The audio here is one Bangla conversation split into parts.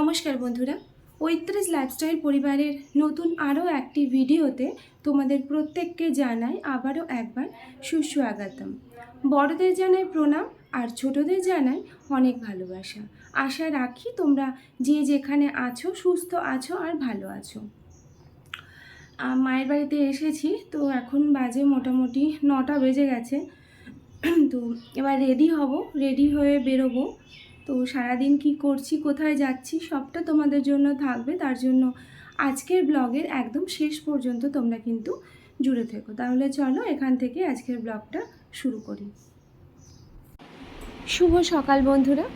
নমস্কার বন্ধুরা। পঁয়ত্রিশ লাইফস্টাইল পরিবারের নতুন আরও একটি ভিডিওতে তোমাদের প্রত্যেককে জানাই আবারও একবার সুস্বাগতম। বড়দের জানাই প্রণাম আর ছোটদের জানাই অনেক ভালোবাসা। আশা রাখি তোমরা যে যেখানে আছো, সুস্থ আছো আর ভালো আছো। মায়ের বাড়িতে এসেছি, তো এখন বাজে মোটামুটি নটা বেজে গেছে। তো এবার রেডি হব রেডি হয়ে বেরোবো। তো সারাদিন কি করছি, কোথায় যাচ্ছি, সবটা তোমাদের জন্য থাকবে। তার জন্য আজকের ব্লগের একদম শেষ পর্যন্ত তোমরা কিন্তু জুড়ে থেকো। তাহলে চলো এখান থেকে আজকের ব্লগটা শুরু করি। শুভ সকাল বন্ধুরা।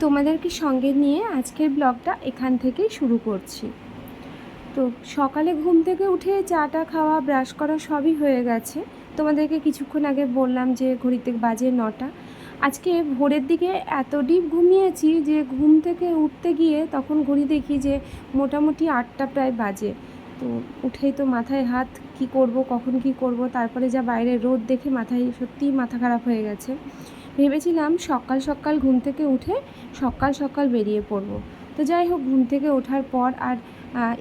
তোমাদেরকে সঙ্গে নিয়ে আজকের ব্লগটা এখান থেকেই শুরু করছি? তো সকালে ঘুম থেকে উঠে চাটা খাওয়া, ব্রাশ করা সবই হয়ে গেছে। তোমাদেরকে কিছুক্ষণ আগে বললাম যে ঘড়িতে বাজে নটা। আজকে ভোরের দিকে এত ডিপ ঘুমিয়েছি যে ঘুম থেকে উঠতে গিয়ে তখন ঘড়ি দেখি যে মোটামুটি আটটা প্রায় বাজে। তো উঠেই তো মাথায় হাত, কি করব, কখন কি করব, তারপরে যা বাইরে রোদ দেখে মাথায় সত্যিই মাথা খারাপ হয়ে গেছে। ভেবেছিলাম সকাল সকাল ঘুম থেকে উঠে সকাল সকাল বেরিয়ে পড়ব। তো যাই হোক, ঘুম থেকে ওঠার পর আর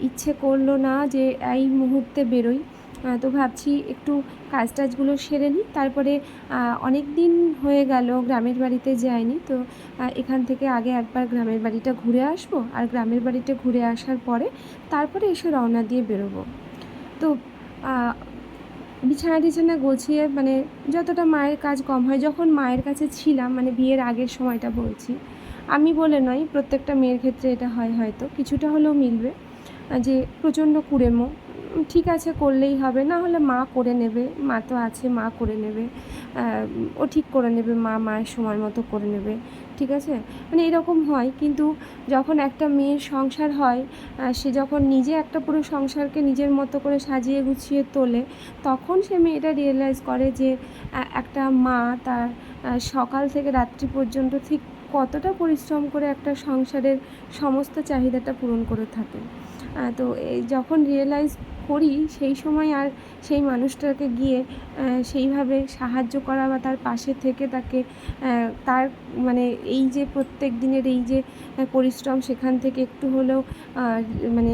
ইচ্ছে করল না যে এই মুহূর্তে বেরোই। তো ভাবছি একটু কাজ টাজগুলো সেরে নিই। তারপরে অনেক দিন হয়ে গেল গ্রামের বাড়িতে যাইনি, তো এখান থেকে আগে একবার গ্রামের বাড়িটা ঘুরে আসব। আর গ্রামের বাড়িটা ঘুরে আসার পরে তারপরে এসে রওনা দিয়ে বেরোবো। তো বিছানা টিছানা গোছিয়ে মানে যতটা মায়ের কাজ কম হয়, যখন মায়ের কাছে ছিলাম মানে বিয়ের আগের সময়টা বলছি, আমি বলে নয় প্রত্যেকটা মেয়ের ক্ষেত্রে এটা হয় হয়তো, কিছুটা হলেও মিলবে। যে প্রচণ্ড কুড়েমো ঠিক আছে, করলেই হবে। না হলে মা করে নেবে। মা তো আছে, মা করে নেবে। ও ঠিক করে নেবে, মা মায়ের সময় মতো করে নেবে। ঠিক আছে? মানে এরকম হয়। কিন্তু যখন একটা মেয়ের সংসার হয় সে যখন নিজে একটা পুরো সংসারকে নিজের মতো করে সাজিয়ে গুছিয়ে তোলে, তখন সে মেয়েটা রিয়েলাইজ করে যে একটা মা তার সকাল থেকে রাত্রি পর্যন্ত ঠিক কতটা পরিশ্রম করে একটা সংসারের সমস্ত চাহিদাটা পূরণ করে থাকে। তো এই যখন রিয়েলাইজ করি, সেই সময় আর সেই মানুষটাকে গিয়ে সেইভাবে সাহায্য করা বা তার পাশে থেকে তাকে তার মানে এই যে প্রত্যেক দিনের এই যে পরিশ্রম সেখান থেকে একটু হলেও মানে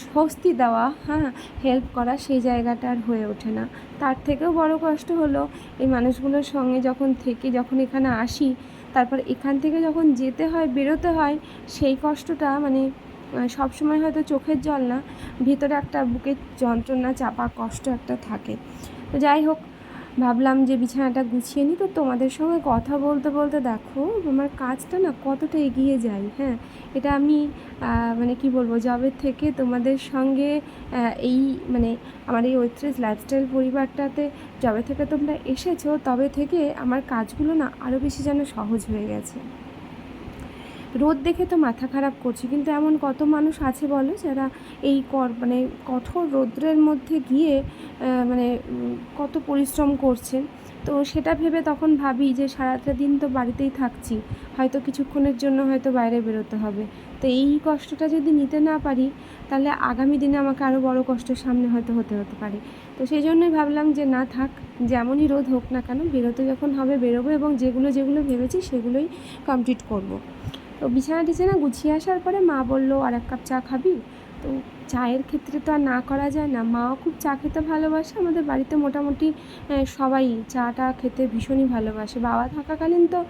স্বস্তি দেওয়া হ্যাঁ হেল্প করা, সেই জায়গাটা আর হয়ে ওঠে না। তার থেকেও বড় কষ্ট হলো, এই মানুষগুলোর সঙ্গে যখন থেকে, যখন এখানে আসি, তারপর এখান থেকে যখন যেতে হয়, বেরোতে হয়, সেই কষ্টটা মানে সব সময় হয়তো চোখের জল না, ভিতরে একটা বুকের যন্ত্রণা, চাপা, কষ্ট একটা থাকে। তো যাই হোক, ভাবলাম যে বিছানাটা গুছিয়ে নিই, তো তোমাদের সঙ্গে কথা বলতে বলতে দেখো, আমার কাজটা না কতটা এগিয়ে যায় হ্যাঁ? এটা আমি মানে কি বলব, জবের থেকে তোমাদের সঙ্গে এই মানে আমার এই ঐত্রিশ লাইফস্টাইল পরিবারটাতে যবে থেকে তোমরা এসেছ, তবে থেকে আমার কাজগুলো না আরও বেশি যেন সহজ হয়ে গেছে। রোদ দেখে তো মাথা খারাপ করছি, কিন্তু এমন কত মানুষ আছে বলো যারা এই কর মানে কঠোর রৌদ্রের মধ্যে গিয়ে মানে কত পরিশ্রম করছেন তো সেটা ভেবে তখন ভাবি যে সারাটা দিন তো বাড়িতেই থাকছি, হয়তো কিছুক্ষণের জন্য হয়তো বাইরে বেরোতে হবে। তো এই কষ্টটা যদি নিতে না পারি, তাহলে আগামী দিনে আমাকে আরও বড় কষ্টের সামনে হয়তো হতে হতে পারে। তো সেই জন্যই ভাবলাম যে না থাক, যেমনই রোদ হোক না কেন, বেরোতে যখন হবে বেরোবো এবং যেগুলো যেগুলো ভেবেছি সেগুলোই কমপ্লিট করব। তো বিছানা টিছানা গুছিয়ে আসার পরে মা বলল, আর এক কাপ চা খাবি? তো চায়ের ক্ষেত্রে তো আর না করা যায় না। মাও খুব চা খেতে ভালোবাসে। আমাদের বাড়িতে মোটামুটি সবাই চাটা খেতে ভীষণই ভালোবাসে। বাবা থাকাকালীন তো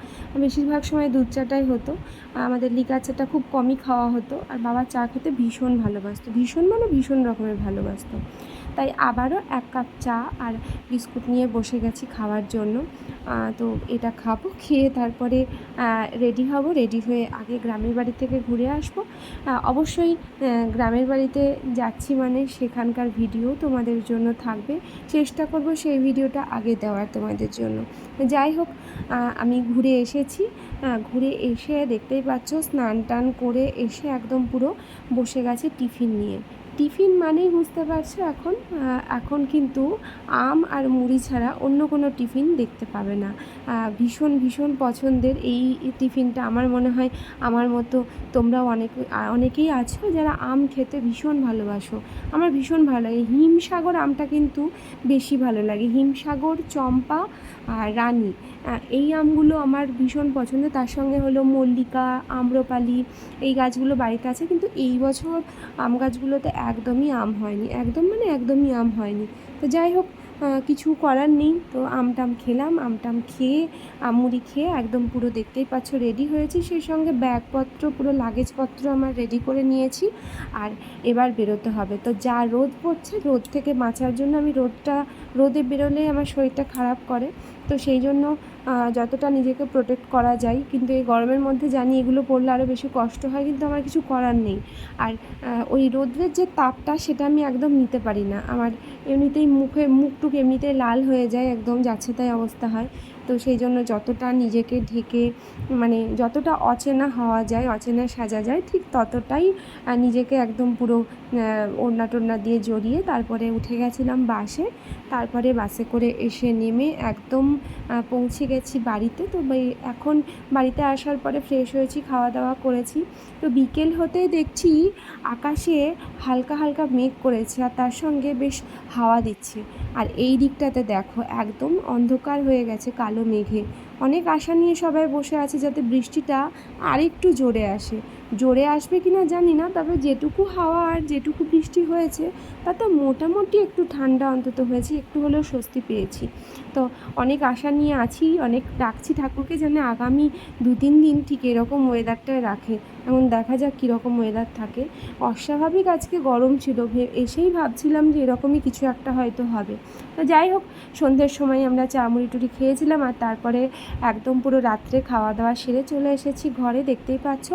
বেশিরভাগ সময় দুধ চাটাই হতো। আমাদের লিকার চাটা খুব কমই খাওয়া হতো। আর বাবা চা খেতে ভীষণ ভালোবাসতো। ভীষণ মানে ভীষণ রকমের ভালোবাসতো। তাই আবারও এক কাপ চা আর বিস্কুট নিয়ে বসে গেছি খাওয়ার জন্য। তো এটা খাব, খেয়ে তারপরে রেডি হব রেডি হয়ে আগে গ্রামের বাড়ি থেকে ঘুরে আসব। অবশ্যই গ্রামের বাড়িতে যাচ্ছি মানে সেখানকার ভিডিও তোমাদের জন্য থাকবে। চেষ্টা করব সেই ভিডিওটা আগে দেওয়ার তোমাদের জন্য। যাই হোক আমি ঘুরে এসেছি। ঘুরে এসে দেখতেই পাচ্ছ স্নান টান করে এসে একদম পুরো বসে গেছে টিফিন নিয়ে। টিফিন মানেই বুঝতে পারছ এখন এখন কিন্তু আম আর মুড়ি ছাড়া অন্য কোনো টিফিন দেখতে পাবে না। ভীষণ ভীষণ পছন্দের এই টিফিনটা আমার মনে হয়, আমার মতো তোমরাও অনেক, অনেকেই আছো যারা আম খেতে ভীষণ ভালোবাসো। আমার ভীষণ ভালো লাগে। হিমসাগর আমটা কিন্তু বেশি ভালো লাগে। হিমসাগর, চম্পা আর রানী এই আমগুলো আমার ভীষণ পছন্দ। তার সঙ্গে হলো মল্লিকা, আম্রপালি, এই গাছগুলো বাড়িতে আছে। কিন্তু এই বছর আম গাছগুলোতে একদমই আম হয়নি, একদম মানে একদমই আম হয়নি। তো যাই হোক কিছু করার নেই। তো আমটাম খেলাম আমটাম খেয়ে আমুড়ি খেয়ে একদম পুরো দেখতেই পাচ্ছ রেডি হয়েছি। সেই সঙ্গে ব্যাগপত্র, পুরো লাগেজপত্র আমার রেডি করে নিয়েছি আর এবার বেরোতে হবে। তো যা রোদ পড়ছে, রোদ থেকে বাঁচার জন্য আমি রোদটা, রোদে বেরোলেই আমার শরীরটা খারাপ করে। তো সেই জন্য যতটা নিজেকে প্রোটেক্ট করা যায়। কিন্তু এই গরমের মধ্যে জানি এগুলো পরলে আরও বেশি কষ্ট হয়, কিন্তু আমার কিছু করার নেই। আর ওই রোদ্রের যে তাপটা সেটা আমি একদম নিতে পারি না। আমার এমনিতেই মুখে, মুখটুক এমনিতেই লাল হয়ে যায়, একদম যাচ্ছে তাই অবস্থা হয়। তো সেই জন্য যতটা নিজেকে ঢেকে মানে যতটা অচেনা হওয়া যায়, অচেনা সাজা যায়, ঠিক ততটাই নিজেকে একদম পুরো ওড়না টোড়না দিয়ে জড়িয়ে তারপরে উঠে গেছিলাম বাসে। তারপরে বাসে করে এসে নেমে একদম পৌঁছে গেছি বাড়িতে, তো এখন বাড়িতে আসার পরে ফ্রেশ হয়েছি খাওয়া দাওয়া করেছি। তো বিকেল হতেই দেখছি আকাশে হালকা হালকা মেঘ করেছে আর তার সঙ্গে বেশ হাওয়া দিচ্ছে। আর এই দিকটাতে দেখো, একদম অন্ধকার হয়ে গেছে কালো মেঘে। অনেক আশা নিয়ে সবাই বসে আছে যাতে বৃষ্টিটা আরেকটু জোরে আসে। জোরে আসবে কি না জানি না, তবে যেটুকু হাওয়া আর যেটুকু বৃষ্টি হয়েছে, তাতে মোটামুটি একটু ঠান্ডা অন্তত হয়েছে, একটু হলেও স্বস্তি পেয়েছি। তো অনেক আশা নিয়ে আছি, অনেক ডাকছি ঠাকুরকে যেন আগামী দু তিন দিন ঠিক এরকম ওয়েদারটায় রাখে। এখন দেখা যাক কীরকম ওয়েদার থাকে। অস্বাভাবিক আজকে গরম ছিল এসেই ভাবছিলাম যে এরকমই কিছু একটা হয়তো হবে। তো যাই হোক, সন্ধ্যের সময় আমরা চা মুড়ি টুড়ি খেয়েছিলাম আর তারপরে একদম পুরো রাত্রে খাওয়া দাওয়া সেরে চলে এসেছি ঘরে, দেখতেই পাচ্ছ।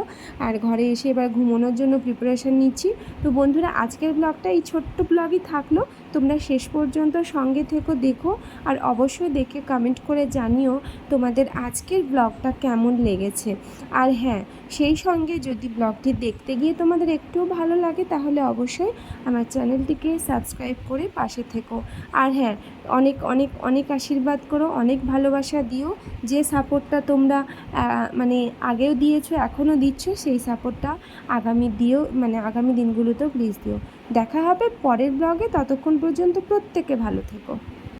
আর ঘরে এসে এবার ঘুমানোর জন্য প্রিপারেশান নিচ্ছি। তো বন্ধুরা, আজকের ব্লগটা এই ছোট্ট ব্লগই থাকল। তোমরা শেষ পর্যন্ত সঙ্গে থেকো, দেখো, আর অবশ্যই দেখে কমেন্ট করে জানিও তোমাদের আজকের ব্লগটা কেমন লেগেছে। আর হ্যাঁ সেই সঙ্গে যদি ব্লগটি দেখতে গিয়ে তোমাদের একটুও ভালো লাগে, তাহলে অবশ্যই আমার চ্যানেলটিকে সাবস্ক্রাইব করে পাশে থেকো। আর হ্যাঁ অনেক অনেক অনেক আশীর্বাদ করো, অনেক ভালোবাসা দিও। যে সাপোর্টটা তোমরা মানে আগেও দিয়েছ, এখনও দিচ্ছ, সেই সাপোর্টটা আগামী দিও মানে আগামী দিনগুলোতেও প্লিজ দিও। দেখা হবে পরের ব্লগে ততক্ষণ পর্যন্ত প্রত্যেকে ভালো থেকো।